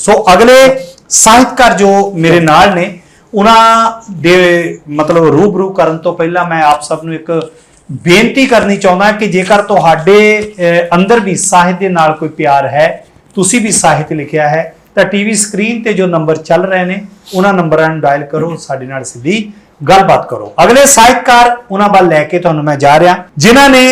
ਸੋ ਅਗਲੇ ਸਾਹਿਤਕਾਰ ਜੋ ਮੇਰੇ ਨਾਲ ਨੇ ਉਹਨਾਂ ਦੇ ਮਤਲਬ ਰੂਬਰੂ ਕਰਨ ਤੋਂ ਪਹਿਲਾਂ ਮੈਂ ਆਪ ਸਭ ਨੂੰ ਇੱਕ ਬੇਨਤੀ ਕਰਨੀ ਚਾਹੁੰਦਾ ਕਿ ਜੇਕਰ ਤੁਹਾਡੇ ਅੰਦਰ ਵੀ ਸਾਹਿਤ ਦੇ ਨਾਲ ਕੋਈ ਪਿਆਰ ਹੈ ਤੁਸੀਂ ਵੀ ਸਾਹਿਤ ਲਿਖਿਆ ਹੈ ਤਾਂ ਟੀਵੀ ਸਕਰੀਨ ਤੇ ਜੋ ਨੰਬਰ ਚੱਲ ਰਹੇ ਨੇ ਉਹਨਾਂ ਨੰਬਰਾਂ ਨੂੰ ਡਾਇਲ ਕਰੋ ਸਾਡੇ ਨਾਲ ਸਿੱਧੀ ਗੱਲਬਾਤ ਕਰੋ। ਅਗਲੇ ਸਾਹਿਤਕਾਰ ਉਹਨਾਂ ਵੱਲ ਲੈ ਕੇ ਤੁਹਾਨੂੰ ਮੈਂ ਜਾ ਰਿਹਾ ਜਿਨ੍ਹਾਂ ਨੇ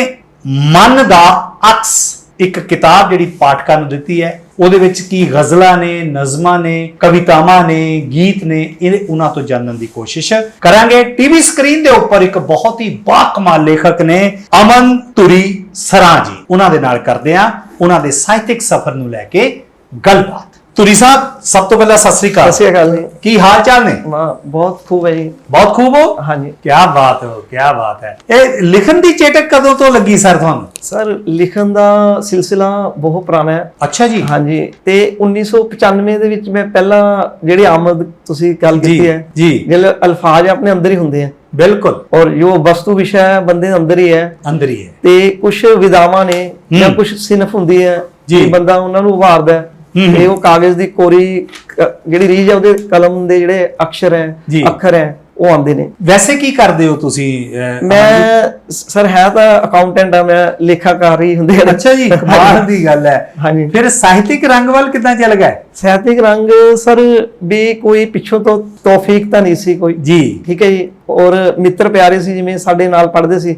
ਮਨ ਦਾ ਅਕਸ ਇੱਕ ਕਿਤਾਬ ਜਿਹੜੀ ਪਾਠਕਾਂ ਨੂੰ ਦਿੱਤੀ ਹੈ ਉਹਦੇ ਵਿੱਚ ਕੀ ਗਜ਼ਲਾਂ ਨੇ, ਨਜ਼ਮਾਂ ਨੇ, ਕਵਿਤਾਵਾਂ ਨੇ, ਗੀਤ ਨੇ, ਇਹ ਉਹਨਾਂ ਤੋਂ ਜਾਣਨ ਦੀ ਕੋਸ਼ਿਸ਼ ਕਰਾਂਗੇ। ਟੀਵੀ ਸਕਰੀਨ ਦੇ ਉੱਪਰ ਇੱਕ ਬਹੁਤ ਹੀ ਬਾਕਮਾਲ ਲੇਖਕ ਨੇ ਅਮਨ ਤੁਰੀ ਸਰਾਂ ਜੀ। ਉਹਨਾਂ ਦੇ ਨਾਲ ਕਰਦੇ ਆ ਉਹਨਾਂ ਦੇ ਸਾਹਿਤਿਕ ਸਫ਼ਰ ਨੂੰ ਲੈ ਕੇ ਗੱਲਬਾਤ। ਤੁਰੀ ਸਾਹਿਬ ਸਭ ਤੋਂ ਪਹਿਲਾਂ ਸਤਿ ਸ੍ਰੀ ਅਕਾਲ। ਸਤਿ ਸ਼੍ਰੀ ਅਕਾਲ ਜੀ। ਕੀ ਹਾਲ ਚਾਲ ਨੇ? ਬਹੁਤ ਖੂਬ ਹੈ ਜੀ। ਬਹੁਤ ਖੂਬ ਹੋ? ਹਾਂਜੀ। ਕੀ ਬਾਤ ਹੋ ਕੀ ਬਾਤ ਹੈ। ਇਹ ਲਿਖਣ ਦੀ ਚੇਟਕ ਕਦੋਂ ਤੋਂ ਲੱਗੀ ਸਰ ਤੁਹਾਨੂੰ? ਸਰ ਲਿਖਣ ਦਾ ਸਿਲਸਿਲਾ ਬਹੁਤ ਪੁਰਾਣਾ ਹੈ। ਅੱਛਾ ਜੀ। ਹਾਂਜੀ ਤੇ 1995 ਦੇ ਵਿੱਚ ਮੈਂ ਪਹਿਲਾਂ ਜਿਹੜੀ ਆਮਦ ਤੁਸੀਂ ਗੱਲ ਕੀਤੀ ਹੈ ਜੀ। ਜਿਹੜੇ ਅਲਫਾਜ਼ ਆਪਣੇ ਅੰਦਰ ਹੀ ਹੁੰਦੇ ਆ। ਬਿਲਕੁਲ। ਔਰ ਜੋ ਵਸਤੂ ਵਿਸ਼ਾ ਹੈ ਬੰਦੇ ਦੇ ਅੰਦਰ ਹੀ ਹੈ। ਅੰਦਰ ਹੀ ਹੈ। ਤੇ ਕੁਝ ਵਿਦਾਵਾਂ ਨੇ ਜਾਂ। ਕੁਝ ਸਿਨਫ ਹੁੰਦੀ ਹੈ ਜੀ। ਬੰਦਾ ਉਹਨਾਂ ਨੂੰ ਉਭਾਰਦਾ ਹੂੰ। ਤੇ ਉਹ ਕਾਗਜ਼ ਦੀ ਕੋਰੀ ਜਿਹੜੀ ਰੀਜ ਹੈ ਉਹਦੇ ਕਲਮ ਦੇ ਜਿਹੜੇ ਅਕਸ਼ਰ ਹੈ। ਅੱਖਰ ਹੈ ਉਹ ਆਉਂਦੇ ਨੇ। ਵੈਸੇ ਕੀ ਕਰਦੇ ਹੋ ਤੁਸੀਂ ਮੈਂ ਸਰ ਹੈ ਤਾਂ ਅਕਾਊਂਟੈਂਟ ਆ ਮੈਂ ਲੇਖਾਕਾਰ ਹੀ ਹੁੰਦੇ ਆ। ਅੱਛਾ ਜੀ ਕਮਾਲ ਦੀ ਗੱਲ ਹੈ। ਹਾਂਜੀ। ਫਿਰ ਸਾਹਿਤਿਕ ਰੰਗ ਵੱਲ ਕਿੱਦਾਂ ਚੱਲ ਗਏ ਸਾਹਿਤਿਕ ਰੰਗ ਸਰ ਵੀ ਕੋਈ ਪਿੱਛੋਂ ਤੋਂ ਤੌਫੀਕ ਤਾਂ ਨਹੀਂ ਸੀ ਕੋਈ। ਜੀ। ਠੀਕ ਹੈ ਜੀ ਔਰ ਮਿੱਤਰ ਪਿਆਰੇ ਸੀ ਜਿਵੇਂ ਸਾਡੇ ਨਾਲ ਪੜ੍ਹਦੇ ਸੀ।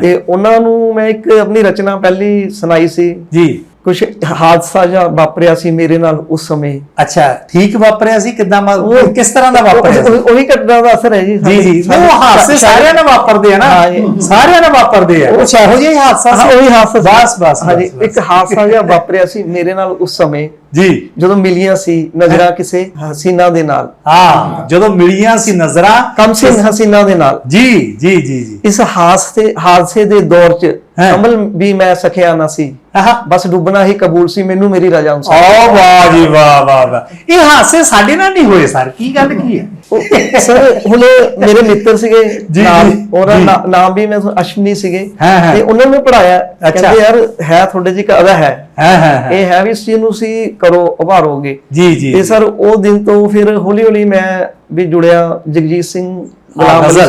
ਤੇ ਉਹਨਾਂ ਨੂੰ ਮੈਂ ਇੱਕ ਆਪਣੀ ਰਚਨਾ ਪਹਿਲੀ ਸੁਣਾਈ ਸੀ। ਜੀ। ਕੁਝ ਹਾਦਸਾ ਜਿਹਾ ਵਾਪਰਿਆ ਸੀ ਮੇਰੇ ਨਾਲ ਉਸ ਸਮੇਂ? ਅੱਛਾ ਠੀਕ ਵਾਪਰਿਆ ਸੀ? ਕਿੱਦਾਂ ਉਹ- ਕਿਸ ਤਰ੍ਹਾਂ ਦਾ ਵਾਪਰਿਆ ਸੀ? ਉਹ- ਉਹੀ ਘਟਨਾ ਦਾ ਅਸਰ ਹੈ ਜੀ ਜੀ ਜੀ। ਉਹ ਹਾਦਸੇ ਸਾਰਿਆਂ ਨਾਲ ਵਾਪਰਦੇ ਆ ਨਾ। ਜੀ। ਸਾਰਿਆਂ ਨਾਲ ਵਾਪਰਦੇ ਆ। ਕੁਛ ਇਹੋ ਜਿਹਾ ਹਾਦਸਾ ਸੀ। ਉਹੀ ਹਾਦਸਾ। ਬਸ ਬਸ ਹਾਂਜੀ ਇੱਕ ਹਾਦਸਾ ਜਿਹਾ ਵਾਪਰਿਆ ਸੀ ਮੇਰੇ ਨਾਲ ਉਸ ਸਮੇਂ। ਜੀ। ਜਦੋਂ ਮਿਲੀਆਂ ਸੀ ਨਜ਼ਰਾਂ ਕਿਸੇ ਹਸੀਨਾ ਦੇ ਨਾਲ। ਹਾਂ ਜਦੋਂ ਮਿਲੀਆਂ ਸੀ ਨਜ਼ਰਾਂ ਕਮਸਿਨ ਹਸੀਨਾ ਦੇ ਨਾਲ। ਜੀ ਜੀ ਜੀ ਜੀ। ਇਸ ਹਾਦਸੇ ਹਾਦਸੇ ਦੇ ਦੌਰ 'ਚ। ਅਮਲ ਵੀ ਮੈਂ ਸਕਿਆ ਨਾ ਸੀ। ਬਸ ਡੁੱਬਣਾ ਹੀ ਕਬੂਲ ਸੀ ਮੈਨੂੰ ਮੇਰੀ ਰਜ਼ਾ ਅਨੁਸਾਰ। ਓ ਵਾਹ ਜੀ ਵਾਹ ਵਾਹ ਵਾਹ। ਇਹ ਹਾਸੇ ਸਾਡੇ ਨਾਲ ਨਹੀਂ ਹੋਏ ਸਰ। ਕੀ ਗੱਲ ਕੀ ਹੈ? ਸਰ ਹੁਣ ਮੇਰੇ ਮਿੱਤਰ ਸੀਗੇ ਜੀ, ਨਾਲ ਜੀ, ਉਹਦਾ ਜੀ। ਨਾ- ਨਾਮ ਵੀ ਮੈਂ ਅਸ਼ਵਨੀ ਸੀਗੇ। ਤੇ ਉਹਨਾਂ ਨੇ ਪੜਾਇਆ। ਕਹਿੰਦੇ ਯਾਰ ਹੈ ਤੁਹਾਡੇ ਜੀ ਅਦਾ ਹੈ। ਹਾਂ ਹਾਂ ਹਾਂ। ਇਹ ਹੈ ਵੀ ਚੀਜ਼ ਨੂੰ ਸੀ ਕਰੋ ਉਭਾਰੋਗੇ। ਜੀ ਜੀ ਤੇ ਸਰ ਉਹ ਦਿਨ ਤੋਂ ਫਿਰ ਹੌਲੀ ਹੌਲੀ ਮੈਂ ਵੀ ਜੁੜਿਆ ਜਗਜੀਤ ਸਿੰਘ ਗੁਲਾਮ ਅਲੀ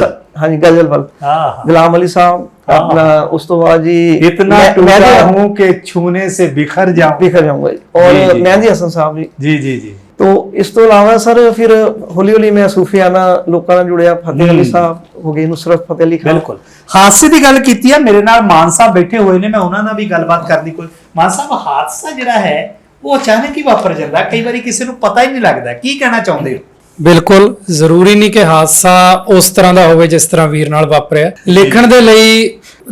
ਹਾਂਜੀ ਗਜ਼ਲ ਵੱਲ। ਹਾਂ ਗੁਲਾਮ ਅਲੀ ਸਾਹਿਬ ਆਪਣਾ ਉਸ ਤੋਂ ਬਾਅਦ ਜੀ ਇਤਨਾ ਟੁੱਟਾ ਹੂੰ ਕਿ ਛੂਨੇ ਸੇ ਬਿਖਰ ਜਾਉਂ ਬਿਖਰ ਜਾਊਂਗਾ ਜੀ। ਔਰ ਮਹਿੰਦੀ ਹਸਨ ਸਾਹਿਬ ਜੀ। ਜੀ ਜੀ ਤੋ ਇਸ ਤੋਂ ਇਲਾਵਾ ਸਰ ਫਿਰ ਹੌਲੀ ਹੌਲੀ ਮੈਂ ਸੂਫੀਆਨਾ ਲੋਕਾਂ ਨਾਲ ਜੁੜਿਆ ਫਤਿਹ ਅਲੀ ਸਾਹਿਬ ਹੋ ਗਏ ਨੁਸਰਤ ਫਤਿਹ ਅਲੀ ਖਾਨ। ਬਿਲਕੁਲ। ਹਾਦਸੇ ਦੀ ਗੱਲ ਕੀਤੀ ਆ ਮੇਰੇ ਨਾਲ ਮਾਨ ਸਾਹਿਬ ਬੈਠੇ ਹੋਏ ਨੇ ਮੈਂ ਉਹਨਾਂ ਨਾਲ ਵੀ ਗੱਲਬਾਤ ਕਰਨੀ ਕੋਈ ਮਾਨ ਸਾਹਿਬ ਹਾਦਸਾ ਜਿਹੜਾ ਹੈ ਉਹ ਅਚਾਨਕ ਹੀ ਵਾਪਰ ਜਾਂਦਾ ਕਈ ਵਾਰੀ ਕਿਸੇ ਨੂੰ ਪਤਾ ਹੀ ਨਹੀਂ ਲੱਗਦਾ ਕੀ ਕਹਿਣਾ ਚਾਹੁੰਦੇ ਹੋ? ਬਿਲਕੁਲ ਜ਼ਰੂਰੀ ਨਹੀਂ ਕਿ ਹਾਦਸਾ ਉਸ ਤਰ੍ਹਾਂ ਦਾ ਹੋਵੇ ਜਿਸ ਤਰ੍ਹਾਂ ਵੀਰ ਨਾਲ ਵਾਪਰਿਆ। ਲਿਖਣ ਦੇ ਲਈ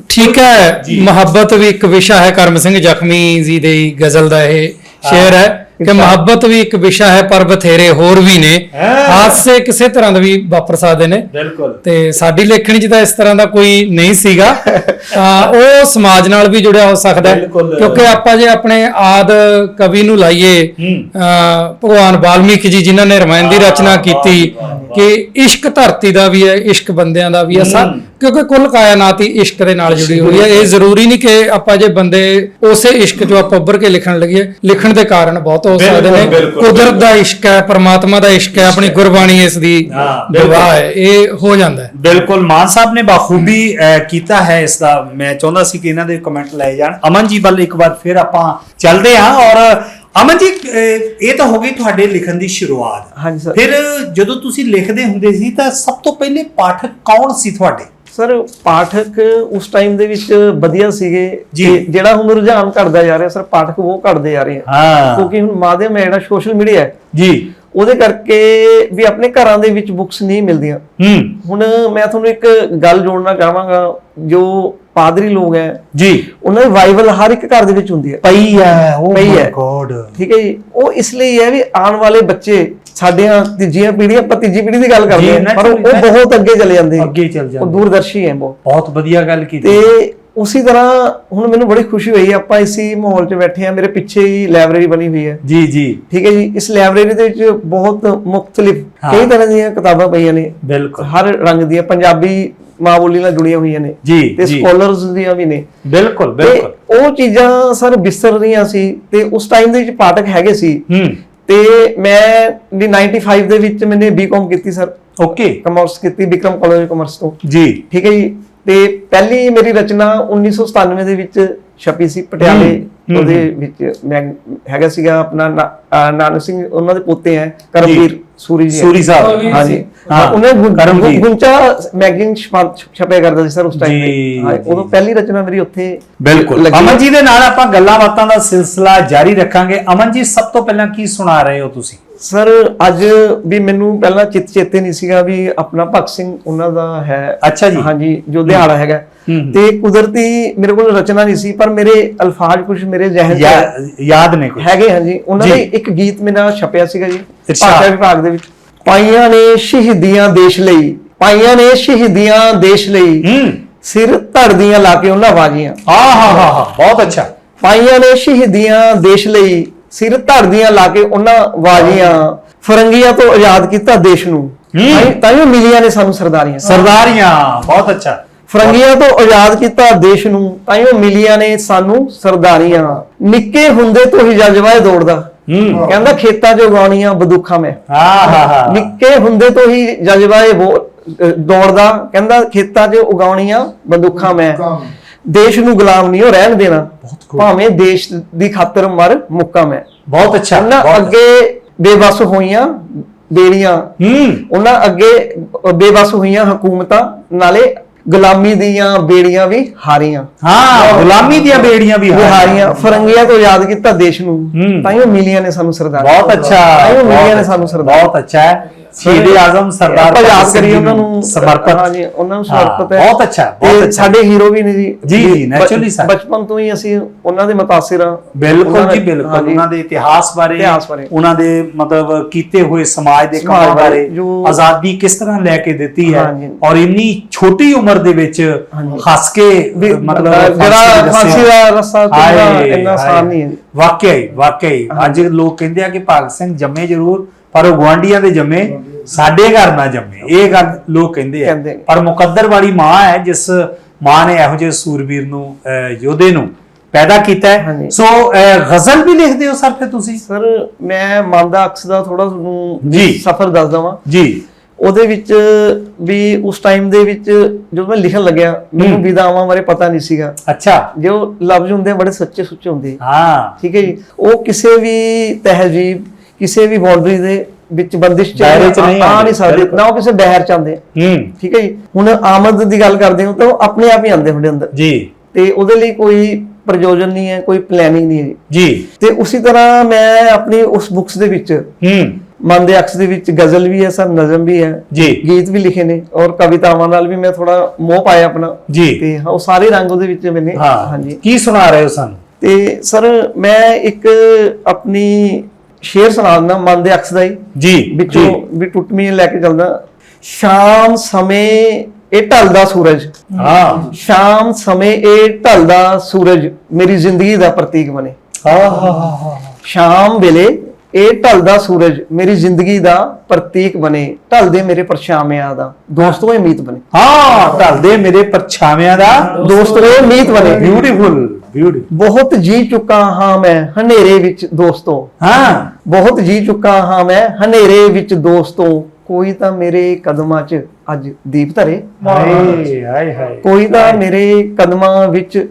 ਠੀਕ ਹੈ। ਮੁਹੱਬਤ ਵੀ ਇੱਕ ਵਿਸ਼ਾ ਹੈ ਕਰਮ ਸਿੰਘ ਜ਼ਖਮੀ ਜੀ ਦੀ ਗਜ਼ਲ ਦਾ ਇਹ ਸ਼ੇਰ ਹੈ। ਕਿ ਮੁਹੱਬਤ ਵੀ ਇੱਕ ਵਿਸ਼ਾ ਹੈ ਪਰ ਬਥੇਰੇ ਹੋਰ ਵੀ ਨੇ। ਹਾਦਸੇ ਕਿਸੇ ਤਰ੍ਹਾਂ ਦੇ ਵੀ ਵਾਪਰ ਸਕਦੇ ਨੇ। ਬਿਲਕੁਲ। ਤੇ ਸਾਡੀ ਲੇਖਣੀ 'ਚ ਤਾਂ ਇਸ ਤਰ੍ਹਾਂ ਦਾ ਕੋਈ ਨਹੀਂ ਸੀਗਾ। ਤਾਂ ਉਹ ਸਮਾਜ ਨਾਲ ਵੀ ਜੁੜਿਆ ਹੋ ਸਕਦਾ। ਕਿਉਂਕਿ ਆਪਾਂ ਜੇ ਆਪਣੇ ਆਦ ਕਵੀ ਨੂੰ ਲਾਈਏ ਭਗਵਾਨ ਵਾਲਮੀਕੀ ਜੀ ਜਿਨ੍ਹਾਂ ਨੇ ਰਮਾਇਣ ਦੀ ਰਚਨਾ ਕੀਤੀ ਕਿ ਇਸ਼ਕ ਧਰਤੀ ਦਾ ਵੀ ਹੈ ਇਸ਼ਕ ਬੰਦਿਆਂ ਦਾ ਵੀ ਹੂੰ। ਕਿਉਂਕਿ ਕੁੱਲ ਕਾਇਨਾਤ ਹੀ ਇਸ਼ਕ ਦੇ ਨਾਲ ਜੁੜੀ ਹੋਈ ਹੈ। ਇਹ ਜ਼ਰੂਰੀ ਨਹੀਂ ਕਿ ਆਪਾਂ ਜੇ ਬੰਦੇ ਉਸੇ ਇਸ਼ਕ 'ਚੋਂ ਆਪਾਂ ਉੱਭਰ ਕੇ ਲਿਖਣ ਲੱਗੀਏ ਲਿਖਣ ਦੇ ਕਾਰਨ ਬਹੁਤ ਹੋ ਸਕਦੇ ਨੇ। ਕੁਦਰਤ ਦਾ ਇਸ਼ਕ ਹੈ ਪਰਮਾਤਮਾ ਦਾ ਇਸ਼ਕ ਹੈ ਆਪਣੀ ਗੁਰਬਾਣੀ ਇਸ ਦੀ। ਗਵਾਹ ਹੈ। ਇਹ ਹੋ ਜਾਂਦਾ ਹੈ। ਬਿਲਕੁਲ ਮਾਨ ਸਾਹਿਬ ਨੇ ਬਾਖੂਬੀ ਕੀਤਾ ਹੈ ਇਸ ਦਾ। ਮੈਂ ਚਾਹੁੰਦਾ ਸੀ ਕਿ ਇਹਨਾਂ ਦੇ ਕਮੈਂਟ ਲਏ ਜਾਣ। ਅਮਨ ਜੀ ਵੱਲ ਇੱਕ ਵਾਰ ਫਿਰ ਆਪਾਂ ਚੱਲਦੇ ਹਾਂ ਔਰ ਅਮਨ ਜੀ ਇਹ ਤਾਂ ਹੋ ਗਈ ਤੁਹਾਡੇ ਲਿਖਣ ਦੀ ਸ਼ੁਰੂਆਤ। ਹਾਂਜੀ ਸਰ। ਫਿਰ ਜਦੋਂ ਤੁਸੀਂ ਲਿਖਦੇ ਹੁੰਦੇ ਸੀ ਤਾਂ ਸਭ ਤੋਂ ਪਹਿਲੇ ਪਾਠਕ ਕੌਣ ਸੀ ਤੁਹਾਡੇ? ਸਰ ਪਾਠਕ ਉਸ ਟਾਈਮ ਦੇ ਵਿੱਚ ਵਧੀਆ ਸੀਗੇ। ਤੇ ਜਿਹੜਾ ਹੁਣ ਰੁਝਾਨ ਘਟਦਾ ਜਾ ਰਿਹਾ ਸਰ ਪਾਠਕ ਉਹ ਘਟਦੇ ਜਾ ਰਹੇ ਆ। ਹਾਂ। ਕਿਉਂਕਿ ਹੁਣ ਮਾਧਿਅਮ ਹੈ ਜਿਹੜਾ ਸੋਸ਼ਲ ਮੀਡੀਆ ਹੈ। ਜੀ। ਉਹਦੇ ਕਰਕੇ ਵੀ ਆਪਣੇ ਘਰਾਂ ਦੇ ਵਿੱਚ ਬੁੱਕਸ ਨਹੀਂ ਮਿਲਦੀਆਂ। ਹੂੰ। ਹੁਣ ਮੈਂ ਤੁਹਾਨੂੰ ਇੱਕ ਗੱਲ ਜੋੜਨਾ ਚਾਹਾਂਗਾ ਜੋ ਪਾਦਰੀ ਲੋਕ ਹੈ ਜੀ। ਉਹਨਾਂ ਦੀ ਬਾਈਬਲ ਹਰ ਇੱਕ ਘਰ ਦੇ ਵਿੱਚ ਹੁੰਦੀ ਹੈ। ਪਈ ਹੈ। ਓ ਮਾਈ। ਗੋਡ ਠੀਕ ਹੈ ਜੀ। ਉਹ ਇਸ ਲਈ ਹੈ ਵੀ ਆਉਣ ਵਾਲੇ ਬੱਚੇ ਸਾਡੀਆਂ ਤੀਜੀਆਂ ਪੀੜ੍ਹੀਆਂ ਆਪਾਂ ਤੀਜੀ ਪੀੜ੍ਹੀ ਦੀ ਗੱਲ ਕਰਦੇ ਹਾਂ ਪਰ ਉਹ ਬਹੁਤ ਅੱਗੇ ਚਲੇ ਜਾਂਦੇ। ਆ। ਅੱਗੇ ਚੱਲ ਜਾਂਦੇ। ਉਹ ਦੂਰਦਰਸ਼ੀ ਹੈ ਬਹੁਤ। ਬਹੁਤ ਵਧੀਆ ਗੱਲ ਕੀਤੀ। ਤੇ ਉਸੇ ਤਰ੍ਹਾਂ ਹੁਣ ਮੈਨੂੰ ਬੜੀ ਖੁਸ਼ੀ ਹੋਈ ਆਪਾਂ ਇਸੇ ਮਾਹੌਲ 'ਚ ਬੈਠੇ ਆ ਮੇਰੇ ਪਿੱਛੇ ਹੀ ਲਾਇਬ੍ਰੇਰੀ ਬਣੀ ਹੋਈ ਹੈ। ਜੀ ਜੀ। ਠੀਕ ਹੈ ਜੀ ਇਸ ਲਾਇਬ੍ਰੇਰੀ ਦੇ ਵਿੱਚ ਬਹੁਤ ਮੁxtਲਿਫ। ਕਈ ਤਰ੍ਹਾਂ ਦੀਆਂ ਕਿਤਾਬਾਂ ਪਈਆਂ ਨੇ। ਬਿਲਕੁਲ। ਹਰ ਰੰਗ ਦੀਆਂ ਪੰਜਾਬੀ ਮਾਂ ਬੋਲੀ ਨਾਲ ਜੁੜੀਆਂ ਹੋਈਆਂ ਨੇ। ਜੀ ਤੇ ਸਕਾਲਰਸ ਦੀਆਂ ਵੀ ਨੇ। ਬਿਲਕੁਲ ਬਿਲਕੁਲ। ਉਹ ਚੀਜ਼ਾਂ ਸਰ ਵਿਸਰ ਰਹੀਆਂ ਸੀ ਤੇ ਉਸ ਟਾਈਮ ਦੇ ਵਿੱਚ ਪਾਠਕ ਹੈਗੇ ਸੀ। ਹੂੰ। ਤੇ ਮੈਂ ਦੀ 95 ਦੇ ਵਿੱਚ ਮੈंने ਬੀਕਾਮ ਕੀਤੀ ਸਰ ਓਕੇ ਕਮਰਸ ਕੀਤੀ ਵਿਕਰਮ ਕਾਲਜ ਕਾਮਰਸ ਤੋਂ। ਜੀ। ਠੀਕ ਹੈ ਜੀ? ਤੇ ਪਹਿਲੀ ਮੇਰੀ ਰਚਨਾ 1997 ਦੇ ਵਿੱਚ ਛਪੀ ਸੀ ਪਟਿਆਲੇ ਉਹਦੇ ਵਿੱਚ ਮੈਂ ਹੈਗਾ ਸੀਗਾ ਆਪਣਾ ਨਾਨਕ ਸਿੰਘ ਉਹਨਾਂ ਦੇ ਪੋਤੇ ਹੈ ਕਰਮਵੀਰ ਸੂਰੀ ਜੀ। ਸੂਰੀ ਸਾਹਿਬ ਹਾਂਜੀ ਹਾਂ, ਉਹਨੇ ਕਰਮਵੀਰ। ਗੁੰਚਾ ਮੈਗਜ਼ੀਨ ਛਪਿਆ ਕਰਦਾ ਸੀ ਸਰ ਉਸ ਟਾਈਮ ਤੇ ਉਦੋਂ। ਪਹਿਲੀ ਰਚਨਾ ਮੇਰੀ ਉੱਥੇ ਬਿਲਕੁਲ। ਅਮਨ ਜੀ ਦੇ ਨਾਲ ਆਪਾਂ ਗੱਲਾਂ ਬਾਤਾਂ ਦਾ ਸਿਲਸਿਲਾ ਜਾਰੀ ਰੱਖਾਂਗੇ ਅਮਨ ਜੀ ਸਭ ਤੋਂ ਪਹਿਲਾਂ ਕੀ ਸੁਣਾ ਰਹੇ ਹੋ ਤੁਸੀਂ ਸਰ ਅੱਜ ਵੀ ਮੈਨੂੰ ਪਹਿਲਾਂ ਚਿੱਤ ਚੇਤੇ ਨਹੀਂ ਸੀਗਾ ਵੀ ਆਪਣਾ ਭਗਤ ਸਿੰਘ ਉਹਨਾਂ ਦਾ ਹੈ। ਅੱਛਾ ਜੀ। ਹਾਂਜੀ ਜੋ ਦਿਹਾੜਾ ਹੈਗਾ। ਤੇ ਕੁਦਰਤੀ ਮੇਰੇ ਕੋਲ ਰਚਨਾ ਨਹੀਂ ਸੀ ਪਰ ਮੇਰੇ ਅਲਫਾਜ਼ ਕੁਝ ਮੇਰੇ ਜ਼ਿਹਨ ਯਾਦ ਨੇ ਕੁਝ ਹੈਗੇ ਹਾਂਜੀ। ਉਹਨਾਂ। ਦੇ ਇੱਕ ਗੀਤ ਮੇਰਾ ਛਪਿਆ ਸੀਗਾ ਜੀ। ਭਾਸ਼ਾ ਵਿਭਾਗ ਦੇ ਵਿੱਚ। ਪਾਈਆਂ ਨੇ ਸ਼ਹੀਦੀਆਂ ਦੇਸ਼ ਲਈ ਪਾਈਆਂ ਨੇ ਸ਼ਹੀਦੀਆਂ ਦੇਸ਼ ਲਈ। ਸਿਰ ਧੜਦੀਆਂ ਲਾ ਕੇ ਉਹਨਾਂ ਬਾਜੀਆਂ ਆ ਹਾਂ ਹਾਂ ਹਾਂ। ਬਹੁਤ ਅੱਛਾ। ਪਾਈਆਂ ਨੇ ਸ਼ਹੀਦੀਆਂ ਦੇਸ਼ ਲਈ ਸਿਰ ਧੜਦੀਆਂ ਲਾ ਕੇ ਉਹਨਾਂ ਬਾਜੀਆਂ ਫਰੰਗੀਆਂ ਤੋਂ ਆਜ਼ਾਦ ਕੀਤਾ ਦੇਸ਼ ਨੂੰ। ਤਾਂ ਹੀ ਮਿਲੀਆਂ ਨੇ ਸਾਨੂੰ ਸਰਦਾਰੀਆਂ। ਸਰਦਾਰੀਆਂ ਬਹੁਤ ਅੱਛਾ। ਫਰੰਗੀਆਂ ਤੋਂ ਆਜ਼ਾਦ ਕੀਤਾ ਦੇਸ਼ ਨੂੰ ਤਾਂ ਹੀ ਮਿਲੀਆਂ ਨੇ ਸਾਨੂੰ ਸਰਦਾਰੀਆਂ। ਨਿੱਕੇ ਹੁੰਦੇ ਤੋਂ ਹੀ ਜਜ਼ਬਾ ਇਹ ਦੌੜਦਾ। ਹੂੰ। ਕਹਿੰਦਾ ਖੇਤਾਂ 'ਚ ਉਗਾਉਣੀਆਂ ਬੰਦੂਖਾਂ ਮੈਂ। ਹਾਂ ਹਾਂ ਹਾਂ ਨਿੱਕੇ ਹੁੰਦੇ ਤੋਂ ਹੀ ਜਜ਼ਬਾ ਇਹ ਦੌੜਦਾ। ਕਹਿੰਦਾ ਖੇਤਾਂ 'ਚ ਉਗਾਉਣੀਆਂ ਬੰਦੂਖਾਂ ਮੈਂ। ਦੇਸ਼ ਨੂੰ ਗੁਲਾਮ ਨਹੀਂ ਹੋ ਰਹਿਣ ਦੇਣਾ। ਭਾਵੇਂ ਦੇਸ਼ ਦੀ ਖਾਤਰ ਮਰ ਮੁੱਕਾ ਮੈਂ। ਬਹੁਤ ਅੱਛਾ ਉਹਨਾਂ ਅੱਗੇ ਬੇਬਸ ਹੋਈਆਂ ਬੇੜੀਆਂ। ਉਹਨਾਂ ਅੱਗੇ ਬੇਬਸ ਹੋਈਆਂ ਹਕੂਮਤਾਂ ਨਾਲੇ ਗੁਲਾਮੀ ਦੀਆਂ ਬੇੜੀਆਂ ਵੀ ਹਾਰੀਆਂ। ਹਾਂ ਗੁਲਾਮੀ ਦੀਆਂ ਬੇੜੀਆਂ ਵੀ ਹਾਰੀਆਂ। ਫਰੰਗੀਆਂ ਤੋਂ ਯਾਦ ਕੀਤਾ ਦੇਸ਼ ਨੂੰ। ਤਾਂ ਹੀ ਮਿਲੀਆਂ ਨੇ ਸਾਨੂੰ ਸਰਦਾਰ। ਬਹੁਤ ਅੱਛਾ ਤਾਂ ਹੀ ਮਿਲੀਆਂ ਨੇ ਸਾਨੂੰ ਸਰਦਾਰ। ਬਹੁਤ ਅੱਛਾ ਹੈ। ਸ਼ਹੀਦ ਆਜ਼ਮ ਸਰਦਾਰ ਭਗਤ ਜੀ ਉਹਨਾਂ ਨੂੰ ਸਮਰਪਿਤ ਹਾਂਜੀ ਉਹਨਾਂ ਨੂੰ ਹਾਂ, ਸਮਰਪਿਤ ਹੈ ਬਹੁਤ ਅੱਛਾ, ਬਹੁਤ ਅੱਛਾ। ਸਾਡੇ ਹੀਰੋ ਵੀ ਨੇ ਜੀ ਜੀ, ਜੀ, sir। ਬਚਪਨ ਤੋਂ ਹੀ ਅਸੀਂ ਉਹਨਾਂ ਦੇ ਮੁਤਾਸਿਰ ਹਾਂ ਬਿਲਕੁਲ ਜੀ ਬਿਲਕੁਲ। ਉਹਨਾਂ ਦੇ ਇਤਿਹਾਸ ਬਾਰੇ। ਉਹਨਾਂ ਦੇ ਮਤਲਬ ਕੀਤੇ ਹੋਏ ਸਮਾਜ ਦੇ ਕੰਮਾਂ ਬਾਰੇ, ਜੋ- ਆਜ਼ਾਦੀ ਕਿਸ ਤਰ੍ਹਾਂ ਲੈ ਕੇ ਦਿੱਤੀ ਹੈ। ਔਰ ਇੰਨੀ ਛੋਟੀ ਉਮਰ ਦੇ ਵਿੱਚ। ਹੱਸ ਕੇ ਮਤਲਬ ਜਿਹੜਾ ਫਾਂਸੀ ਦਾ ਰਸਾ ਤੁਰਨਾ ਹਾਏ, ਇੰਨਾ ਆਸਾਨ। ਨਹੀਂ ਹੈ ਜੀ। ਵਾਕਿਆ ਹੀ ਵਾਕਿਆ ਹੀ ਅੱਜ ਲੋਕ ਕਹਿੰਦੇ ਆ ਕਿ ਭਗਤ ਸਿੰਘ ਜੰਮੇ ਜ਼ਰੂਰ ਪਰ ਉਹ ਗਵਾਂਡੀਆਂ ਦੇ ਜੰਮੇ ਸਾਡੇ ਘਰ ਨਾ ਜੰਮੇ। ਇਹ ਗੱਲ ਲੋਕ ਕਹਿੰਦੇ ਆ। ਪਰ ਮੁਕੱਦਰ ਵਾਲੀ ਮਾਂ ਹੈ ਜਿਸ ਮਾਂ ਨੇ ਇਹੋ ਜਿਹੇ ਸੂਰਬੀਰ ਨੂੰ ਯੋਧੇ ਨੂੰ ਪੈਦਾ ਕੀਤਾ ਹੈ। ਸੋ ਗਜ਼ਲ ਵੀ ਲਿਖਦੇ ਹੋ ਸਰ ਫਿਰ ਤੁਸੀਂ? ਸਰ ਮੈਂ ਮਨ ਦਾ ਅਕਸ ਦਾ ਥੋੜਾ ਤੁਹਾਨੂੰ। ਸਫ਼ਰ ਦੱਸ ਦਵਾਂ। ਜੀ। ਉਹਦੇ ਵਿੱਚ ਵੀ ਉਸ ਟਾਈਮ ਦੇ ਵਿੱਚ ਜਦੋਂ ਮੈਂ ਲਿਖਣ ਲੱਗਿਆ ਮੈਨੂੰ ਵਿਦਾਵਾਂ ਬਾਰੇ ਪਤਾ ਨਹੀਂ ਸੀਗਾ। ਅੱਛਾ। ਜੋ ਲਫ਼ਜ਼ ਹੁੰਦੇ ਬੜੇ ਸੱਚੇ ਸੁੱਚੇ ਹੁੰਦੇ। ਹਾਂ। ਠੀਕ ਹੈ ਜੀ। ਉਹ ਕਿਸੇ ਵੀ ਤਹਿਜੀਬ ਕਿਸੇ ਵੀ ਬਾਉਂਡਰੀ ਦੇ ਵਿੱਚ ਬੰਦਿਸ਼ ਚ ਆ ਨਹੀਂ ਸਕਦੇ। ਨਾ ਉਹ ਕਿਸੇ ਦਾਇਰ ਚ ਆਉਂਦੇ। ਹੂੰ। ਠੀਕ ਹੈ ਜੀ? ਹੁਣ ਆਮਦ ਦੀ ਗੱਲ ਕਰਦੇ ਹੋ ਤਾਂ ਉਹ ਆਪਣੇ ਆਪ ਹੀ ਆਉਂਦੇ ਤੁਹਾਡੇ ਅੰਦਰ। ਜੀ। ਤੇ ਉਹਦੇ ਲਈ ਕੋਈ ਪ੍ਰਯੋਜਨ ਨਹੀਂ ਹੈ ਕੋਈ ਪਲੈਨਿੰਗ ਨਹੀਂ ਹੈ। ਜੀ। ਤੇ ਉਸੇ ਤਰ੍ਹਾਂ ਮੈਂ ਆਪਣੀ ਉਸ ਬੁక్స్ ਦੇ ਵਿੱਚ ਹੂੰ। ਮਨ ਦੇ ਅਕਸ ਦੇ ਵਿੱਚ ਗਜ਼ਲ ਵੀ ਹੈ ਸਰ ਨਜ਼ਮ ਵੀ ਹੈ ਜੀ। ਗੀਤ ਵੀ ਲਿਖੇ ਨੇ ਔਰ ਕਵਿਤਾਵਾਂ ਨਾਲ ਵੀ ਮੈਂ ਥੋੜਾ ਮੋਹ ਪਾਇਆ ਆਪਣਾ। ਜੀ। ਤੇ ਉਹ ਸਾਰੇ ਰੰਗ ਉਹਦੇ ਵਿੱਚ ਮੈਨੇ ਹਾਂਜੀ। ਕੀ ਸੁਣਾ ਰਹੇ ਹੋ ਸਾਨੂੰ? ਤੇ ਸਰ ਮੈਂ ਇੱਕ ਆਪਣੀ ਸ਼ੇਰ ਸੁਣਾ ਦਿੰਦਾ ਮਨ ਦੇ ਅਕਸ ਦਾ ਹੀ। ਜੀ ਵਿੱਚੋਂ। ਵੀ ਟੁੱਟਵੀਂ ਲੈ ਕੇ ਚੱਲਦਾ। ਸ਼ਾਮ ਸਮੇਂ ਇਹ ਢਲਦਾ ਸੂਰਜ। ਹਾਂ। ਸ਼ਾਮ ਸਮੇਂ ਇਹ ਢਲਦਾ ਸੂਰਜ। ਮੇਰੀ ਜ਼ਿੰਦਗੀ ਦਾ ਪ੍ਰਤੀਕ ਬਣੇ। ਹਾਂ ਹਾਂ ਹਾਂ ਹਾਂ। ਸ਼ਾਮ ਵੇਲੇ ਇਹ ਢਲਦਾ ਸੂਰਜ। ਮੇਰੀ ਜ਼ਿੰਦਗੀ ਦਾ ਪ੍ਰਤੀਕ ਬਣੇ। ਢਲਦੇ ਮੇਰੇ ਪਰਛਾਵਿਆਂ ਦਾ। ਦੋਸਤੋ ਇਹ ਮੀਤ ਬਣੇ। ਹਾਂ ਢਲਦੇ ਮੇਰੇ ਪਰਛਾਵਿਆਂ ਦਾ। ਦੋਸਤੋ ਇਹ ਮੀਤ ਬਣੇ। ਬਿਊਟੀਫੁਲ ਬਿਊਟੀਫੁਲ ਬਹੁਤ ਜੀ ਚੁੱਕਾ ਹਾਂ ਮੈਂ ਹਨੇਰੇ ਵਿੱਚ ਦੋਸਤੋ। ਹਾਂ। ਬਹੁਤ ਜੀ ਚੁੱਕਾ ਹਾਂ ਮੈਂ ਹਨੇਰੇ ਵਿੱਚ ਦੋਸਤੋ। ਕੋਈ ਤਾਂ ਮੇਰੇ ਕਦਮਾਂ 'ਚ ਅੱਜ ਦੀਪ ਧਰੇ। ਹਾਏ ਹਾਏ ਹਾਏ। ਕੋਈ ਤਾਂ ਮੇਰੇ ਕਦਮਾਂ ਵਿੱਚ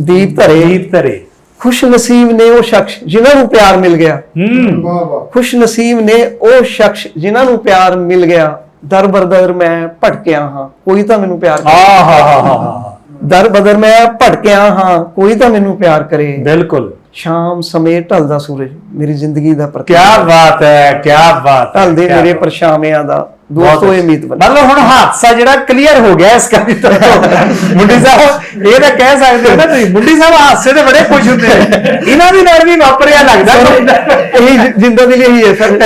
ਦੀਪ ਧਰੇ। ਦੀਪ ਧਰੇ। ਖੁਸ਼ ਨਸੀਬ ਨੇ ਉਹ ਸ਼ਖਸ ਜਿਨ੍ਹਾਂ ਨੂੰ ਪਿਆਰ ਮਿਲ ਗਿਆ। ਹੂੰ। ਖੁਸ਼ ਨਸੀਬ ਨੇ ਉਹ ਸ਼ਖਸ ਜਿਨ੍ਹਾਂ ਨੂੰ ਪਿਆਰ ਮਿਲ ਗਿਆ। ਦਰ ਬਦਰ ਮੈਂ ਭਟਕਿਆ ਹਾਂ। ਕੋਈ ਤਾਂ ਮੈਨੂੰ ਪਿਆਰ ਆ ਕਰੇ ਹਾ ਹਾ ਹਾ ਹਾ। ਦਰ ਬਦਰ ਮੈਂ ਭਟਕਿਆ ਹਾਂ ਕੋਈ ਤਾਂ ਮੈਨੂੰ ਪਿਆਰ ਕਰੇ। ਬਿਲਕੁਲ। ਸ਼ਾਮ ਸਮੇਂ ਢਲਦਾ ਸੂਰਜ ਮੇਰੀ ਜ਼ਿੰਦਗੀ ਦਾ ਪ੍ਰਤੀਕ। ਕੀ ਬਾਤ ਹੈ ਕੀ ਬਾਤ ਢਲਦੇ ਮੇਰੇ। ਪਰਛਾਵਿਆਂ ਦਾ ਦੋਸਤੋ ਇਹ। ਮੀਤ ਬਣੇ। ਮਤਲਬ ਹੁਣ ਹਾਦਸਾ ਜਿਹੜਾ ਕਲੀਅਰ ਹੋ ਗਿਆ ਇਸ ਕਵਿਤਾ ਤੋਂ। ਮੁੰਡੀ ਸਾਹਿਬ ਇਹ ਤਾਂ ਕਹਿ ਸਕਦੇ ਹੋ ਨਾ ਤੁਸੀਂ ਮੁੰਡੀ ਸਾਹਿਬ ਹਾਦਸੇ ਤੇ ਬੜੇ ਖੁਸ਼ ਹੁੰਦੇ ਨੇ। ਇਹਨਾਂ ਦੇ ਨਾਲ ਵੀ ਵਾਪਰਿਆ ਲੱਗਦਾ। ਇਹੀ ਜਿ- ਜ਼ਿੰਦਾ ਦਿਲ ਇਹੀ ਹੈ ਸਰ।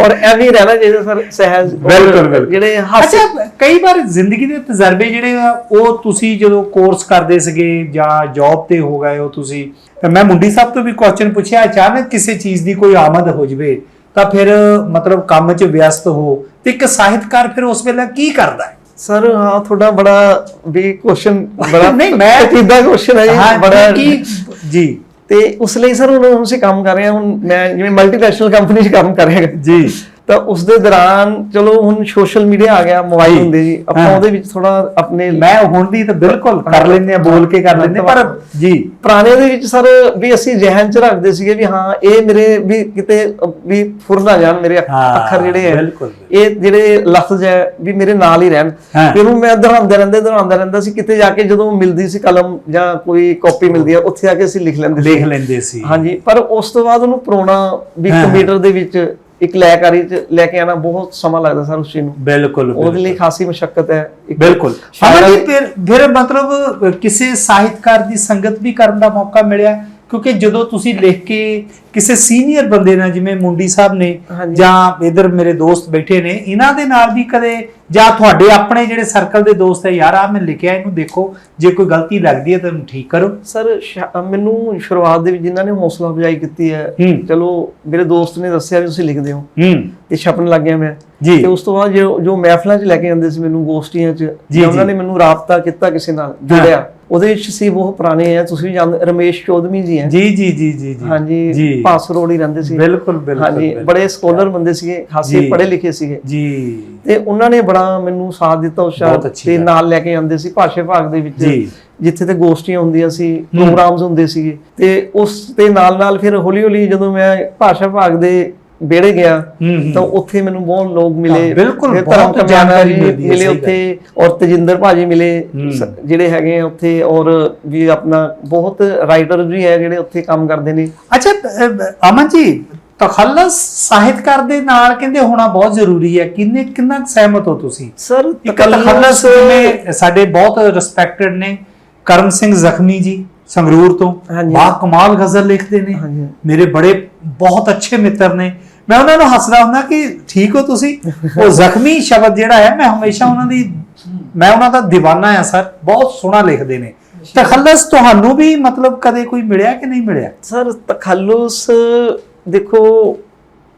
ਔਰ ਐਵੇਂ ਹੀ ਰਹਿਣਾ ਚਾਹੀਦਾ ਸਰ ਸਹਿਜ ਬਿਲਕੁਲ, ਬਿਲਕੁਲ। ਜਿਹੜੇ ਹਾਸੇ ਅੱਛਾ ਕਈ ਵਾਰ ਜ਼ਿੰਦਗੀ ਦੇ ਤਜਰਬੇ ਜਿਹੜੇ ਆ ਉਹ ਤੁਸੀਂ ਜਦੋਂ ਕੋਰਸ ਕਰਦੇ ਸੀਗੇ ਜਾਂ ਜੌਬ ਤੇ ਹੋ ਗਏ ਹੋ ਤੁਸੀਂ ਤਾਂ ਮੈਂ ਮੁੰਡੀ ਸਾਹਿਬ ਤੋਂ ਵੀ ਕੁਐਸਚਨ ਪੁੱਛਿਆ ਅਚਾਨਕ ਕਿਸੇ ਚੀਜ਼ ਦੀ ਕੋਈ ਆਮਦ ਹੋ ਜਵੇ ਤਾਂ ਫਿਰ ਮਤਲਬ ਕੰਮ 'ਚ ਵਿਅਸਤ ਹੋ ਤੇ ਇੱਕ ਸਾਹਿਤਕਾਰ ਫਿਰ ਉਸ ਵੇਲੇ ਕੀ ਕਰਦਾ ਹੈ ਸਰ ਹਾਂ ਤੁਹਾਡਾ ਬੜਾ ਵੀ ਕੁਐਸਚਨ ਬੜਾ ਨਹੀਂ, ਮੈਂ- ਕਿਦਾਂ ਕੁਐਸਚਨ ਹੈ ਬੜਾ ਕੀ ਜੀ ਤੇ ਉਸ ਲਈ ਸਰ ਹੁਣ ਹੁਣ ਅਸੀਂ ਕੰਮ ਕਰ ਰਹੇ ਹਾਂ, ਹੁਣ ਮੈਂ ਜਿਵੇਂ ਮਲਟੀਨੈਸ਼ਨਲ ਕੰਪਨੀ 'ਚ ਕੰਮ ਕਰ ਰਿਹਾ ਜੀ। ਤਾਂ ਉਸ ਦੇ ਦੌਰਾਨ ਚਲੋ ਹੁਣ ਸੋਸ਼ਲ ਮੀਡੀਆ ਆ ਗਿਆ ਮੋਬਾਈਲ। ਹੁੰਦੇ ਜੀ ਆਪਾਂ। ਉਹਦੇ ਵਿੱਚ ਥੋੜਾ ਆਪਣੇ ਮੈਂ ਹੁਣ ਦੀ ਤਾਂ ਬਿਲਕੁਲ ਕਰ ਲੈਂਦੇ ਆ ਬੋਲ ਕੇ ਕਰ ਲੈਂਦੇ ਪਰ ਜੀ ਪੁਰਾਣੇ ਦੇ ਵਿੱਚ ਸਰ ਵੀ ਅਸੀਂ ਜ਼ਿਹਨ ਚ ਰੱਖਦੇ ਸੀਗੇ ਵੀ ਹਾਂ ਇਹ ਮੇਰੇ ਵੀ ਕਿਤੇ ਵੀ ਫੁਰ ਨਾ ਜਾਣ ਮੇਰੇ ਅੱਖਰ ਜਿਹੜੇ ਬਿਲਕੁਲ, ਇਹ ਜਿਹੜੇ ਲਫ਼ਜ਼ ਹੈ ਵੀ ਮੇਰੇ ਨਾਲ ਹੀ ਰਹਿਣ। ਫਿਰ ਉਹਨੂੰ ਮੈਂ ਦੁਹਰਾਉਂਦਾ ਰਹਿੰਦਾ ਦੁਹਰਾਉਂਦਾ ਰਹਿੰਦਾ ਸੀ ਕਿਤੇ ਜਾ ਕੇ ਜਦੋਂ ਮਿਲਦੀ ਸੀ ਕਲਮ ਜਾਂ ਕੋਈ ਕਾਪੀ ਮਿਲਦੀ ਹੈ ਉੱਥੇ ਆ ਕੇ ਅਸੀਂ ਲਿਖ ਲੈਂਦੇ ਸੀ ਲਿਖ ਲੈਂਦੇ ਸੀ ਹਾਂਜੀ ਪਰ ਉਸ ਤੋਂ ਬਾਅਦ ਉਹਨੂੰ ਪਰੋਣਾ ਵੀ। ਕੰਪਿਊਟਰ ਦੇ ਵਿੱਚ ਇੱਕ ਲੈਕਾਰੀ ਚ ਲੈ ਕੇ ਆਣਾ ਬਹੁਤ ਸਮਾਂ ਲੱਗਦਾ ਸਰ ਉਸ ਚੀਜ਼ ਨੂੰ। ਬਿਲਕੁਲ ਉਹਦੇ ਲਈ ਖਾਸੀ ਮੁਸ਼ਕਲ ਹੈ। ਬਿਲਕੁਲ। ਜੀ ਫਿਰ ਫਿਰ ਮਤਲਬ ਕਿਸੇ ਸਾਹਿਤਕਾਰ ਦੀ ਸੰਗਤ ਵੀ ਕਰਨ ਦਾ ਮੌਕਾ ਮਿਲਿਆ ਕਿਉਂਕਿ ਜਦੋਂ ਤੁਸੀਂ ਲਿਖ ਕੇ ਕਿਸੇ ਸੀਨੀਅਰ ਬੰਦੇ ਨਾਲ ਜਿਵੇਂ ਮੁੰਡੀ ਸਾਹਿਬ ਨੇ। ਜਾਂ ਇਧਰ ਮੇਰੇ ਦੋਸਤ ਬੈਠੇ ਨੇ ਇਹਨਾਂ ਦੇ ਨਾਲ ਵੀ ਕਦੇ ਜਾਂ ਤੁਹਾਡੇ ਆਪਣੇ ਜਿਹੜੇ ਸਰਕਲ ਦੇ ਦੋਸਤ ਹੈ ਯਾਰ ਆ ਮੈਂ ਲਿਖਿਆ ਇਹਨੂੰ ਦੇਖੋ ਜੇ ਕੋਈ ਗਲਤੀ ਲੱਗਦੀ ਹੈ ਤਾਂ ਠੀਕ ਕਰੋ। ਸਰ ਮੈਨੂੰ ਸ਼ੁਰੂਆਤ ਦੇ ਵਿੱਚ ਜਿਨ੍ਹਾਂ ਨੇ ਹੌਸਲਾ ਅਫਜ਼ਾਈ ਕੀਤੀ ਹੈ। ਚਲੋ ਮੇਰੇ ਦੋਸਤ ਨੇ ਦੱਸਿਆ ਵੀ ਤੁਸੀਂ ਲਿਖਦੇ ਹੋ। ਤੇ ਛਪਣ ਲੱਗ ਗਿਆ ਮੈਂ। ਤੇ ਉਸ ਤੋਂ ਬਾਅਦ ਜੋ ਜੋ ਮਹਿਫਲਾਂ 'ਚ ਲੈ ਕੇ ਜਾਂਦੇ ਸੀ ਮੈਨੂੰ ਗੋਸ਼ਟੀਆਂ 'ਚ ਉਹਨਾਂ। ਨੇ ਮੈਨੂੰ ਰਾਬਤਾ ਕੀਤਾ ਕਿਸੇ ਨਾਲ ਜੁੜਿਆ। ਉਹਦੇ ਵਿੱਚ ਸੀ ਉਹ ਪੁਰਾਣੇ ਆ ਤੁਸੀਂ ਵੀ ਜਾਣਦੇ ਰਮੇਸ਼ ਚੌਧਰੀ ਜੀ ਹੈ। ਜੀ ਜੀ ਜੀ ਜੀ ਜੀ। ਹਾਂਜੀ ਪਾਸ ਰੋਡ ਹੀ ਰਹਿੰਦੇ ਸੀ। ਬਿਲਕੁਲ ਬਿਲਕੁਲ ਹਾਂਜੀ। ਬੜੇ ਸਕਾਲਰ ਬੰਦੇ ਸੀਗੇ ਖਾਸੇ। ਪੜ੍ਹੇ ਲਿਖੇ ਸੀਗੇ। ਜੀ। ਤੇ ਉਹਨਾਂ ਨੇ ਬੜਾ ਮੈਨੂੰ ਸਾਥ ਦਿੱਤਾ ਉਸ ਬਹੁਤ ਅੱਛੀ ਤੇ। ਨਾਲ ਲੈ ਕੇ ਜਾਂਦੇ ਸੀ ਭਾਸ਼ਾ ਵਿਭਾਗ ਦੇ ਵਿੱਚ। ਜਿੱਥੇ ਤੇ ਗੋਸ਼ਟੀਆਂ ਹੁੰਦੀਆਂ ਸੀ ਪ੍ਰੋਗਰਾਮਸ ਹੁੰਦੇ ਸੀਗੇ ਤੇ ਉਸ ਦੇ ਨਾਲ ਨਾਲ ਫਿਰ ਹੌਲੀ ਹੌਲੀ ਜਦੋਂ ਮੈਂ ਭਾਸ਼ਾ ਵਿਭਾਗ ਦੇ ਵਿਹੜੇ ਗਿਆ। ਤਾਂ ਉੱਥੇ ਮੈਨੂੰ ਬਹੁਤ ਲੋਕ ਮਿਲੇ ਬਿਲਕੁਲ, ਬਹੁਤ ਜਾਣਕਾਰੀ ਜੀ ਮਿਲਦੀ ਹੈ, ਮਿਲੇ ਸਹੀ ਉੱਥੇ ਔਰ ਤਜਿੰਦਰ ਭਾਜੀ ਮਿਲੇ ਜਿਹੜੇ ਹੈਗੇ ਆ ਉੱਥੇ ਔਰ ਵੀ ਆਪਣਾ ਬਹੁਤ ਰਾਈਟਰ ਵੀ ਹੈ ਜਿਹੜੇ ਉੱਥੇ ਕੰਮ ਕਰਦੇ ਨੇ ਅੱਛਾ ਅਮਨ ਜੀ ਤਖੱਲਸ ਸਾਹਿਤਕਾਰ ਦੇ ਨਾਲ ਕਹਿੰਦੇ ਹੋਣਾ ਬਹੁਤ ਜ਼ਰੂਰੀ ਹੈ। ਕਿੰਨੇ ਕਿੰਨਾ ਸਹਿਮਤ ਹੋ ਤੁਸੀਂ? ਸਰ ਤਖੱਲਸ ਜਿਵੇਂ ਸਾਡੇ ਬਹੁਤ ਰਿਸਪੈਕਟਡ ਨੇ ਕਰਮ ਸਿੰਘ ਜ਼ਖਮੀ ਜੀ ਸੰਗਰੂਰ ਤੋਂ। ਬਾ ਕਮਾਲ ਗਜ਼ਲ ਲਿਖਦੇ ਨੇ। ਮੇਰੇ ਬੜੇ ਬਹੁਤ ਅੱਛੇ ਮਿੱਤਰ ਨੇ। ਮੈਂ ਉਹਨਾਂ ਨੂੰ ਹੱਸਦਾ ਹੁੰਦਾ ਕਿ ਠੀਕ ਹੋ ਤੁਸੀਂ? ਉਹ ਜ਼ਖਮੀ ਸ਼ਬਦ ਜਿਹੜਾ ਹੈ ਮੈਂ ਹਮੇਸ਼ਾ ਉਹਨਾਂ ਦੀ ਮੈਂ ਉਹਨਾਂ ਦਾ دیਵਾਨਾ ਆ ਸਰ। ਬਹੁਤ ਸੋਹਣਾ ਲਿਖਦੇ ਨੇ। ਤਖੱਲਸ ਤੁਹਾਨੂੰ ਵੀ ਮਤਲਬ ਕਦੇ ਕੋਈ ਮਿਲਿਆ ਕਿ ਨਹੀਂ ਮਿਲਿਆ? ਸਰ ਤਖੱਲੁਸ ਦੇਖੋ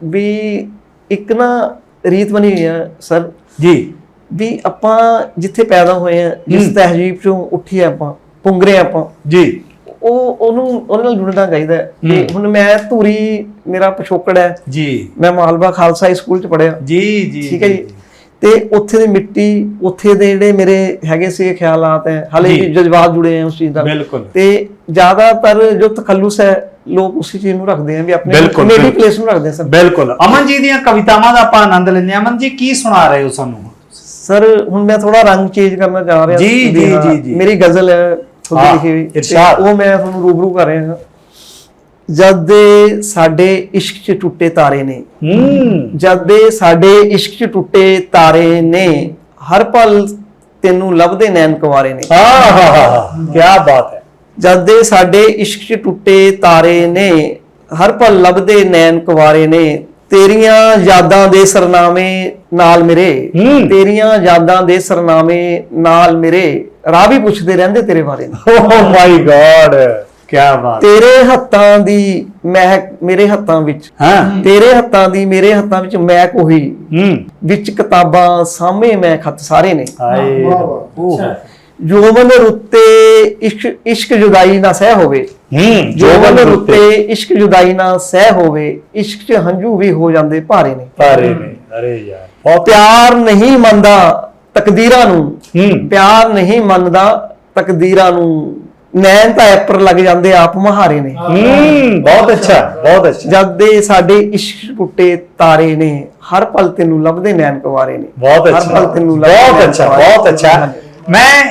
ਵੀ ਇੱਕ ਨਾ ਰੀਤ ਬਣੀ ਹੋਈ ਹੈ ਸਰ। ਜੀ। ਵੀ ਆਪਾਂ ਜਿੱਥੇ ਪੈਦਾ ਹੋਏ ਆ ਜਿਸ। ਤਹਿਜੀਬ ਚੋਂ ਉੱਠੇ ਆਪਾਂ ਪੁੰਗਰੇ ਆਪਾਂ। ਜੀ। ਉਹ ਉਹਨੂੰ ਉਹਦੇ ਨਾਲ ਜੁੜਨਾ ਚਾਹੀਦਾ ਹੈ। ਹੁਣ ਮੈਂ ਧੂਰੀ ਮੇਰਾ ਪਿਛੋਕੜ ਹੈ। ਜੀ। ਮੈਂ ਮਾਲਵਾ ਖਾਲਸਾ ਹਾਈ ਸਕੂਲ ਚ ਪੜਿਆ ਜੀ ਜੀ ਠੀਕ ਹੈ ਜੀ। ਤੇ ਉੱਥੇ ਦੀ ਮਿੱਟੀ ਉੱਥੇ ਦੇ ਜਿਹੜੇ ਮੇਰੇ ਹੈਗੇ ਸੀ ਖਿਆਲਾਤ ਹੈ। ਹਾਲੇ। ਵੀ ਜਜ਼ਬਾਤ ਜੁੜੇ ਆ ਉਸ ਚੀਜ਼ ਨਾਲ ਬਿਲਕੁਲ। ਤੇ ਜ਼ਿਆਦਾਤਰ ਜੋ ਤਖੱਲੁਸ ਹੈ ਲੋਕ ਉਸੇ ਚੀਜ਼ ਨੂੰ ਰੱਖਦੇ ਆ ਵੀ ਆਪਣੇ ਬਿਲਕੁਲ। ਪਲੇਸ ਨੂੰ ਰੱਖਦੇ ਆ ਸਰ। ਬਿਲਕੁਲ। ਅਮਨ ਜੀ ਦੀਆਂ ਕਵਿਤਾਵਾਂ ਦਾ ਆਪਾਂ ਆਨੰਦ ਲੈਂਦੇ ਹਾਂ। ਅਮਨ ਜੀ ਕੀ ਸੁਣਾ ਰਹੇ ਹੋ ਸਾਨੂੰ? ਸਰ ਹੁਣ ਮੈਂ ਥੋੜਾ ਰੰਗ ਚੇਂਜ ਕਰਨਾ ਚਾਹ ਰਿਹਾ ਜੀ, ਜੀ, ਹਾਂ, ਜੀ, ਜੀ। ਮੇਰੀ ਗਜ਼ਲ ਹੈ ਖੁਦ ਹਾਂ, ਲਿਖੀ ਹੋਈ। ਉਹ ਮੈਂ ਤੁਹਾਨੂੰ ਰੂਬਰੂ ਕਰ ਰਿਹਾ ਹਾਂ। ਜਦ ਦੇ ਸਾਡੇ ਇਸ਼ਕ 'ਚ ਟੁੱਟੇ ਤਾਰੇ ਨੇ ਹੂੰ। ਜਦ ਦੇ ਸਾਡੇ ਇਸ਼ਕ 'ਚ ਟੁੱਟੇ ਤਾਰੇ ਨੇ ਹਰ ਪਲ ਤੈਨੂੰ ਲੱਭਦੇ ਨੈਣ ਕੁਵਾਰੇ ਨੇ। ਆਹ ਕੀ ਬਾਤ ਹੈ। ਜਦ ਦੇ ਸਾਡੇ ਇਸ਼ਕ 'ਚ ਟੁੱਟੇ ਤਾਰੇ ਨੇ ਹਰ ਪਲ ਲੱਭਦੇ ਨੈਣ ਕੁਵਾਰੇ ਨੇ ਤੇਰੀਆਂ ਯਾਦਾਂ ਦੇ ਸਰਨਾਮੇ ਨਾਲ ਮੇਰੇ। ਤੇਰੀਆਂ ਯਾਦਾਂ ਦੇ ਸਰਨਾਮੇ ਨਾਲ ਮੇਰੇ ਰਾਹ ਵੀ ਪੁੱਛਦੇ ਰਹਿੰਦੇ ਤੇਰੇ ਬਾਰੇ ਨੇ। ਓ ਮਾਈ ਗॉड ਕੀ ਬਾਤ। ਤੇਰੇ ਹੱਥਾਂ ਦੀ ਮਹਿਕ ਮੇਰੇ ਹੱਥਾਂ ਵਿੱਚ ਹਾਂ। ਤੇਰੇ ਹੱਥਾਂ ਦੀ ਮੇਰੇ ਹੱਥਾਂ ਵਿੱਚ ਮਹਿਕ ਉਹੀ। ਹੂੰ। ਵਿੱਚ ਕਿਤਾਬਾਂ ਸਾਹਮਣੇ ਮੈਂ ਖੱਤ ਸਾਰੇ ਨੇ। ਹਾਏ। ਵਾਹ, ਵਾਹ, ਓਹ। ਜੋਬਨ ਰੁੱਤੇ ਇਸ਼ਕ ਇਸ਼ਕ ਜੁਦਾਈ ਨਾ ਸਹਿ ਹੋਵੇ। ਹੂੰ ਜੋਬਨ ਰੁੱਤੇ। ਇਸ਼ਕ ਜੁਦਾਈ ਨਾ ਸਹਿ ਹੋਵੇ ਇਸ਼ਕ 'ਚ ਹੰਝੂ ਵੀ ਹੋ ਜਾਂਦੇ ਭਾਰੇ ਨੇ। ਪਾਰੇ ਨੇ ਅਰੇ ਯਾਰ। ਬਹੁਤ ਪਿਆਰ ਨਹੀਂ ਮੰਨਦਾ ਤਕਦੀਰਾਂ ਨੂੰ। ਹੂੰ। ਪਿਆਰ ਨਹੀਂ ਮੰਨਦਾ ਤਕਦੀਰਾਂ ਨੂੰ। ਨੈਣ ਤਾਂ ਐਪਰ ਲੱਗ ਜਾਂਦੇ ਆਪ ਮਹਾਰੇ ਨੇ। ਹੂੰ ਬਹੁਤ ਅੱਛਾ ਬਹੁਤ ਅੱਛਾ। ਜਦ ਦੇ ਸਾਡੇ ਇਸ਼ਕ ਟੁੱਟੇ ਤਾਰੇ ਨੇ ਹਰ ਪਲ ਤੈਨੂੰ ਲੱਭਦੇ ਨੈਣ ਕੁਵਾਰੇ ਨੇ। ਬਹੁਤ ਹਰ ਅੱਛਾ। ਪਲ ਤੈਨੂੰ ਲੱਭਦੇ ਬਹੁਤ ਅੱਛਾ। ਬਹੁਤ ਅੱਛਾ। ਮੈਂ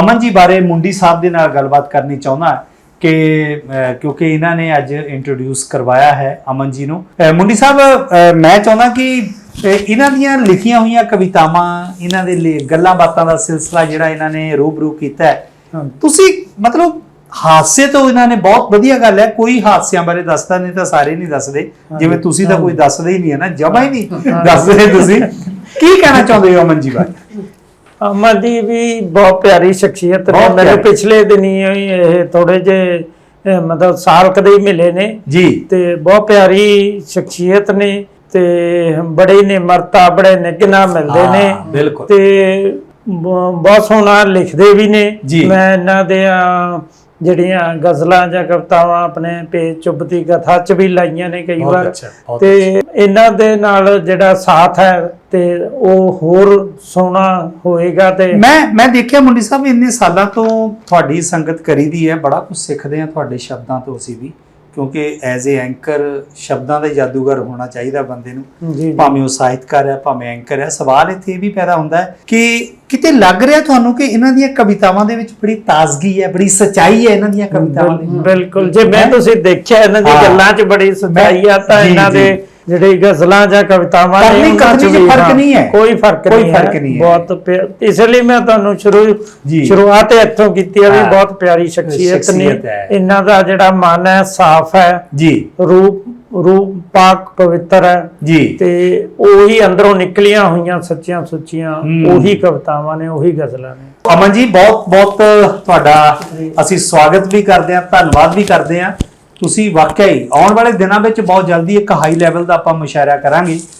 ਅਮਨ ਜੀ ਬਾਰੇ ਮੁੰਡੀ ਸਾਹਿਬ ਦੇ ਨਾਲ ਗੱਲਬਾਤ ਕਰਨੀ ਚਾਹੁੰਦਾ ਕਿ ਕਿਉਂਕਿ ਇਹਨਾਂ ਨੇ ਅੱਜ ਇੰਟਰੋਡਿਊਸ ਕਰਵਾਇਆ ਹੈ ਅਮਨ ਜੀ ਨੂੰ ਮੁੰਡੀ ਸਾਹਿਬ ਮੈਂ ਚਾਹੁੰਦਾ ਕਿ ਇਹਨਾਂ ਦੀਆਂ ਲਿਖੀਆਂ ਹੋਈਆਂ ਕਵਿਤਾਵਾਂ ਇਹਨਾਂ ਦੇ ਲਈ ਗੱਲਾਂ ਬਾਤਾਂ ਦਾ ਸਿਲਸਿਲਾ ਜਿਹੜਾ ਇਹਨਾਂ ਨੇ ਰੂਬਰੂ ਕੀਤਾ ਹੈ ਤੁਸੀਂ ਮਤਲਬ ਹਾਸੇ ਤੋਂ ਇਹਨਾਂ ਨੇ ਬਹੁਤ ਵਧੀਆ ਗੱਲ ਹੈ ਕੋਈ ਹਾਸਿਆਂ ਬਾਰੇ ਦੱਸਦਾ ਨਹੀਂ ਤਾਂ ਸਾਰੇ ਨਹੀਂ ਦੱਸਦੇ। ਜਿਵੇਂ ਤੁਸੀਂ ਤਾਂ ਕੋਈ ਦੱਸਦੇ ਹੀ ਨਹੀਂ ਹੈ ਨਾ ਜਮਾ ਹੀ ਨਹੀਂ ਦੱਸਦੇ ਤੁਸੀਂ। ਕੀ ਕਹਿਣਾ ਚਾਹੁੰਦੇ ਹੋ ਅਮਨ ਜੀ ਬਾਰੇ? ਅਮਨ ਦੀ ਵੀ ਬਹੁਤ ਪਿਆਰੀ ਸ਼ਖਸੀਅਤ ਨੇ। ਬਹੁਤ ਪਿਆਰੀ। ਪਿਛਲੇ ਦਿਨੀ ਇਹ ਥੋੜੇ ਜੇ ਮਤਲਬ ਸਾਲ ਕਦੇ ਹੀ ਮਿਲੇ ਨੇ। ਜੀ। ਤੇ ਬਹੁਤ ਪਿਆਰੀ ਸ਼ਖਸੀਅਤ ਨੇ ਤੇ ਬੜੇ ਨਿਮਰਤਾ ਬੜੇ ਨਿਗਨਾ ਮਿਲਦੇ ਨੇ। ਹਾਂ, ਬਿਲਕੁਲ। ਤੇ ਬ- ਬਹੁਤ ਸੋਹਣਾ ਲਿਖਦੇ ਵੀ ਨੇ। ਜੀ। ਮੈਂ ਇਹਨਾਂ ਦੇ ਅਹ, ਜਿਹੜੀਆਂ ਗਜ਼ਲਾਂ ਜਾਂ ਕਵਿਤਾਵਾਂ ਆਪਣੇ ਪੇਜ ਚੁੱਭਤੀ ਕਥਾ ਚ ਵੀ ਲਾਈਆਂ ਨੇ ਕਈ ਬਹੁਤ ਵਾਰ। ਅੱਛਾ, ਬਹੁਤ ਤੇ ਇਹਨਾਂ ਦੇ ਨਾਲ ਜਿਹੜਾ ਸਾਥ ਹੈ ਤੇ ਉਹ ਹੋਰ ਸੋਹਣਾ ਹੋਏਗਾ ਤੇ ਮੈਂ ਮੈਂ ਦੇਖਿਆ ਮੁੰਡੀ ਸਾਹਿਬ ਇੰਨੇ ਸਾਲਾਂ ਤੋਂ ਤੁਹਾਡੀ ਸੰਗਤ ਕਰੀਦੀ ਹੈ ਬੜਾ ਕੁਝ ਸਿੱਖਦੇ ਆ ਤੁਹਾਡੇ ਸ਼ਬਦਾਂ ਤੋਂ ਅਸੀਂ ਵੀ ਕਿਉਂਕਿ ਐਜ਼ ਅ ਐਂਕਰ ਸ਼ਬਦਾਂ ਦਾ ਜਾਦੂਗਰ ਹੋਣਾ ਚਾਹੀਦਾ ਬੰਦੇ ਨੂੰ। ਭਾਵੇਂ ਉਹ ਸਾਹਿਤਕਾਰ ਹੈ ਭਾਵੇਂ ਐਂਕਰ ਹੈ ਸਵਾਲ ਇੱਥੇ ਇਹ ਵੀ ਪੈਦਾ ਹੁੰਦਾ ਹੈ ਕਿ ਕਿਤੇ ਲੱਗ ਰਿਹਾ ਤੁਹਾਨੂੰ ਕਿ ਇਹਨਾਂ ਦੀਆਂ ਕਵਿਤਾਵਾਂ ਦੇ ਵਿੱਚ ਬੜੀ ਤਾਜ਼ਗੀ ਹੈ ਬੜੀ ਸਚਾਈ ਹੈ ਇਹਨਾਂ ਦੀਆਂ ਕਵਿਤਾਵਾਂ ਦੇ? ਬਿਲ- ਬਿਲਕੁਲ। ਜੇ ਮੈਂ ਤੁਸੀਂ ਦੇਖਿਆ ਇਹਨਾਂ ਦੀ। ਗੱਲਾਂ 'ਚ ਬੜੀ ਸਚਾਈ ਆ ਤਾਂ ਇਹਨਾਂ। ਦੇ ਜਿਹੜੇ ਗਜ਼ਲਾਂ ਜਾਂ ਕਵਿਤਾਵਾਂ ਨੇ ਕਰਨੀ- 'ਚ ਫ਼ਰਕ ਨਹੀਂ ਹੈ। ਕੋਈ ਫ਼ਰਕ ਕੋਈ ਨਹੀਂ ਫ਼ਰਕ ਹੈ ਨਹੀਂ ਹੈ। ਬਹੁਤ ਇਸ ਲਈ ਮੈਂ ਤੁਹਾਨੂੰ ਸ਼ੁਰੂ। ਸ਼ੁਰੂਆਤ ਇੱਥੋਂ ਕੀਤੀ ਹੈ ਵੀ। ਬਹੁਤ ਪਿਆਰੀ ਸ਼ਖਸੀਅਤ ਨੇ। ਇਹਨਾਂ ਦਾ ਜਿਹੜਾ ਮਨ ਹੈ ਸਾਫ਼ ਹੈ ਜੀ ਰੂਪ ਰੂਪ ਪਾਕ ਪਵਿੱਤਰ ਹੈ ਜੀ ਤੇ ਉਹੀ ਅੰਦਰੋਂ ਨਿਕਲੀਆਂ ਹੋਈਆਂ ਸੱਚੀਆਂ ਸੁੱਚੀਆਂ। ਉਹੀ ਕਵਿਤਾਵਾਂ ਨੇ ਉਹੀ ਗਜ਼ਲਾਂ ਨੇ ਅਮਨ ਜੀ ਬਹੁਤ ਬਹੁਤ ਤੁਹਾਡਾ ਅਸੀਂ ਸਵਾਗਤ ਵੀ ਕਰਦੇ ਹਾਂ ਧੰਨਵਾਦ ਵੀ ਕਰਦੇ ਹਾਂ ਤੁਸੀਂ ਵਾਕਿਆ ਹੀ ਆਉਣ ਵਾਲੇ ਦਿਨਾਂ ਵਿੱਚ ਬਹੁਤ ਜਲਦੀ ਇੱਕ ਹਾਈ ਲੈਵਲ ਦਾ ਆਪਾਂ ਮੁਸ਼ਾਇਰਾ ਕਰਾਂਗੇ।